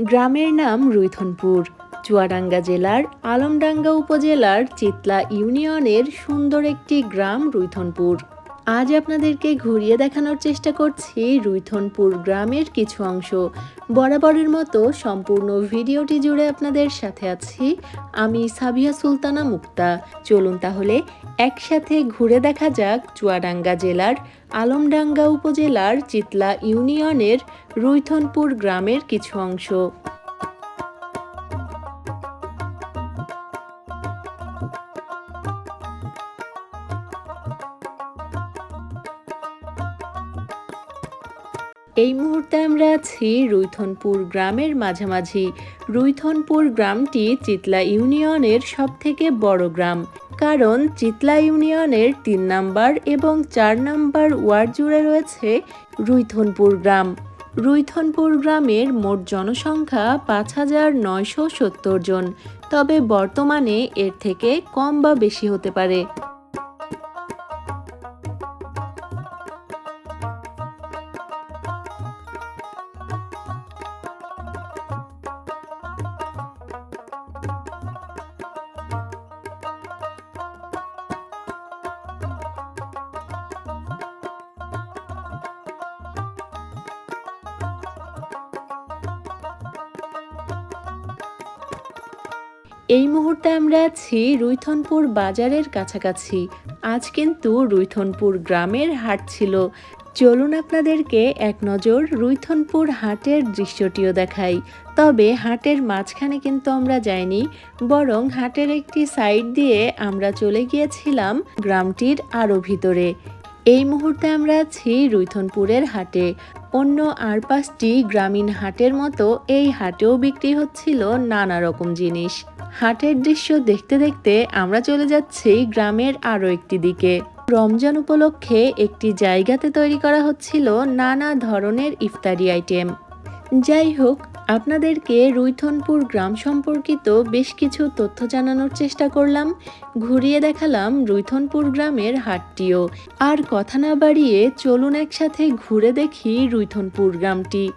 গ্রামের নাম রুইথনপুর। চুয়াডাঙ্গা জেলার আলমডাঙ্গা উপজেলার চিতলা ইউনিয়নের সুন্দর একটি গ্রাম রুইথনপুর। আজ আপনাদেরকে ঘুরিয়ে দেখানোর চেষ্টা করছি রুইথনপুর গ্রামের কিছু অংশ। বরাবরের মতো সম্পূর্ণ ভিডিওটি জুড়ে আপনাদের সাথে আছি আমি সাবিয়া সুলতানা মুক্তা। চলুন তাহলে একসাথে ঘুরে দেখা যাক চুয়াডাঙ্গা জেলার, আলমডাঙ্গা উপজেলার, চিতলা ইউনিয়নের রুইথনপুর গ্রামের কিছু অংশ। এই মুহূর্তে আমরা আছি রুইথনপুর গ্রামের মাঝামাঝি। রুইথনপুর গ্রামটি চিতলা ইউনিয়নের সবথেকে বড় গ্রাম। কারণ চিতলা ইউনিয়নের তিন নাম্বার এবং চার নাম্বার ওয়ার্ড জুড়ে রয়েছে রুইথনপুর গ্রাম। রুইথনপুর গ্রামের মোট জনসংখ্যা পাঁচ হাজার নয়শো সত্তর জন। তবে বর্তমানে এর থেকে কম বা বেশি হতে পারে। এই মুহূর্তে আমরা আছি রুইথনপুর বাজারের কাছাকাছি। আজ কিন্তু রুইথনপুর গ্রামের হাট ছিল। চলুন আপনাদেরকে এক নজর রুইথনপুর হাটের দৃশ্যটিও দেখাই। তবে হাটের মাঝখানে কিন্তু আমরা যাইনি, বরং হাটের একটি সাইড দিয়ে আমরা চলে গিয়েছিলাম গ্রামটির আরও ভিতরে। এই মুহূর্তে আমরা আছি রুইথনপুরের হাটে। অন্য আর পাঁচটি গ্রামীণ হাটের মতো এই হাটেও বিক্রি হচ্ছিল নানা রকম জিনিস। হাটের দৃশ্য দেখতে দেখতে আমরা চলে যাচ্ছি গ্রামের আরও একটি দিকে। রমজান উপলক্ষে একটি জায়গাতে তৈরি করা হচ্ছিল নানা ধরনের ইফতারি আইটেম। যাই হোক আপনাদেরকে রুইথনপুর গ্রাম সম্পর্কিত বেশ কিছু তথ্য জানানোর চেষ্টা করলাম। ঘুরিয়ে দেখালাম রুইথনপুর গ্রামের হাটটিও। আর কথা না বাড়িয়ে চলুন একসাথে ঘুরে দেখি রুইথনপুর গ্রামটি।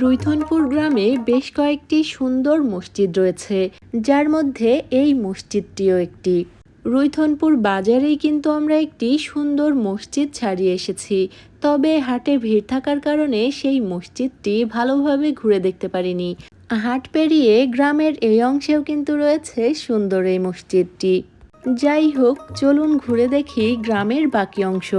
রুইথনপুর গ্রামে বেশ কয়েকটি সুন্দর মসজিদ রয়েছে, যার মধ্যে এই মসজিদটিও একটি। রুইথনপুর বাজারেই কিন্তু আমরা একটি সুন্দর মসজিদ ছাড়িয়ে এসেছি, তবে হাটে ভিড় থাকার কারণে সেই মসজিদটি ভালোভাবে ঘুরে দেখতে পারিনি। হাট পেরিয়ে গ্রামের এই অংশেও কিন্তু রয়েছে সুন্দর এই মসজিদটি। যাই হোক, চলুন ঘুরে দেখি গ্রামের বাকি অংশ।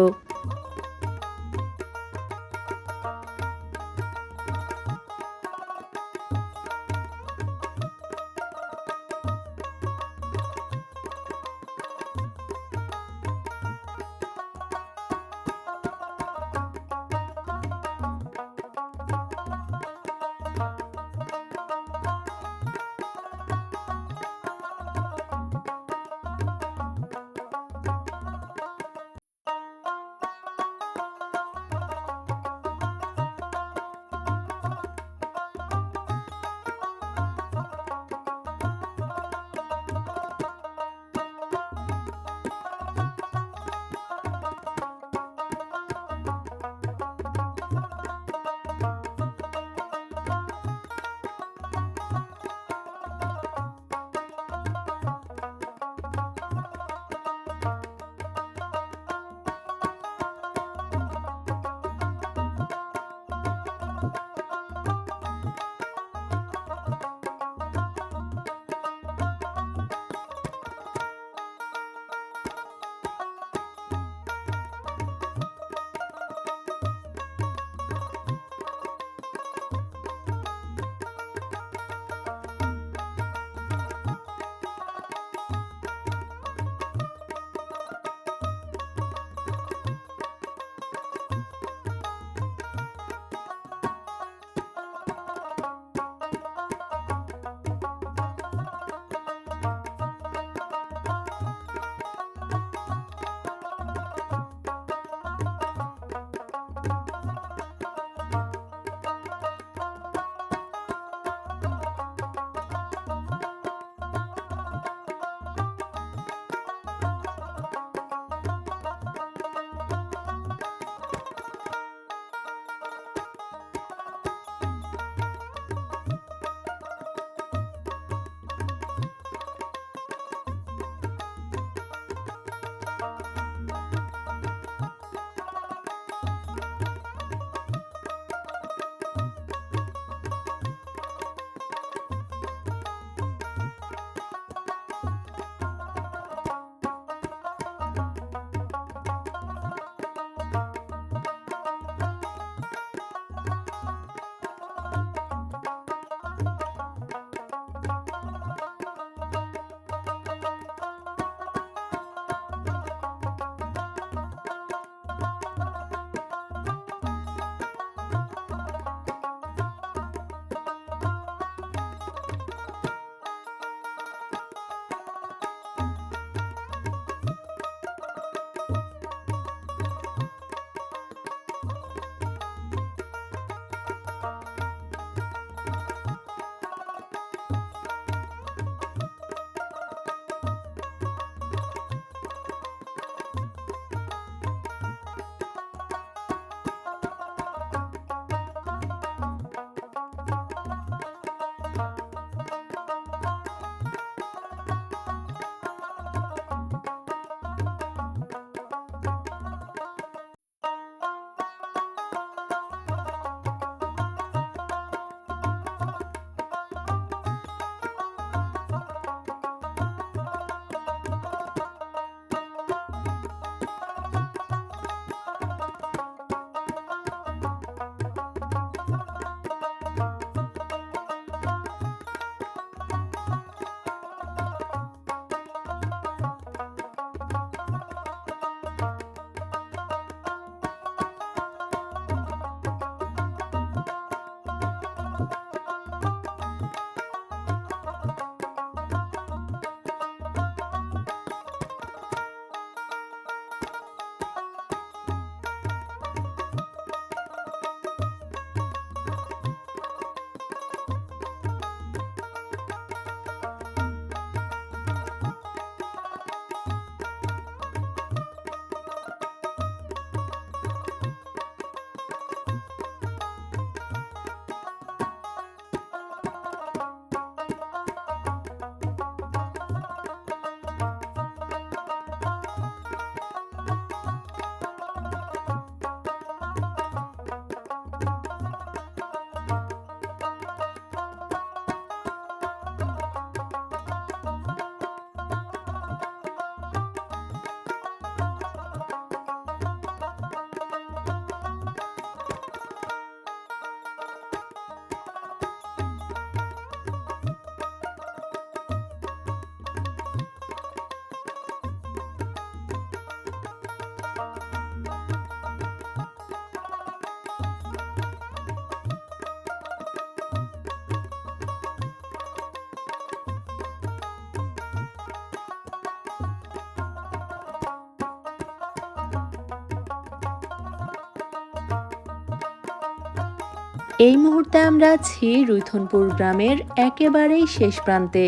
এই মুহূর্তে আমরা আছি রুইথনপুর গ্রামের একেবারেই শেষ প্রান্তে।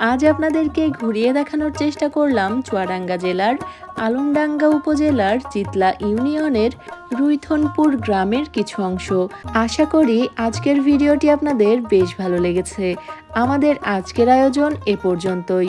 আজ আপনাদেরকে ঘুরিয়ে দেখানোর চেষ্টা করলাম চুয়াডাঙ্গা জেলার আলমডাঙ্গা উপজেলার চিতলা ইউনিয়নের রুইথনপুর গ্রামের কিছু অংশ। আশা করি আজকের ভিডিওটি আপনাদের বেশ ভালো লেগেছে। আমাদের আজকের আয়োজন এ পর্যন্তই।